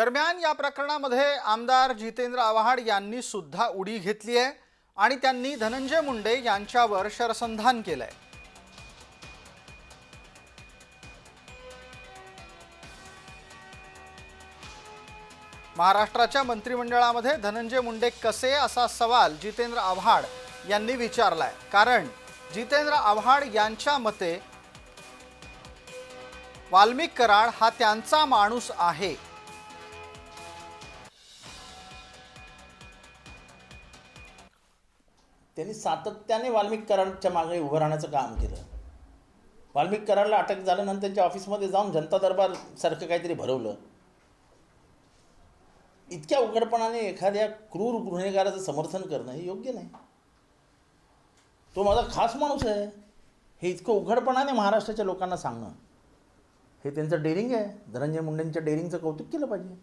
दरम्यान या प्रकरणामध्ये आमदार जितेंद्र आव्हाड यांनी सुद्धा उडी घेतली आहे आणि त्यांनी धनंजय मुंडे यांच्यावर शरसंधान केलंय. महाराष्ट्राच्या मंत्रिमंडळामध्ये धनंजय मुंडे कसे असा सवाल जितेंद्र आव्हाड यांनी विचारलाय. कारण जितेंद्र आव्हाड यांच्या मते वाल्मिक कराड हा त्यांचा माणूस आहे. त्यांनी सातत्याने वाल्मिक कराडच्या मागे उभं राहण्याचं काम केलं. वाल्मिक कराडला अटक झाल्यानंतर त्यांच्या ऑफिसमध्ये जाऊन जनता दरबार सारखं काहीतरी भरवलं. इतक्या उघडपणाने एखाद्या क्रूर गुन्हेगाराचं समर्थन करणं हे योग्य नाही. तो माझा खास माणूस आहे. हे इतकं उघडपणाने महाराष्ट्राच्या लोकांना सांगणं हे त्यांचं डेअरिंग आहे. धनंजय मुंडेंच्या डेअरिंगचं कौतुक केलं पाहिजे.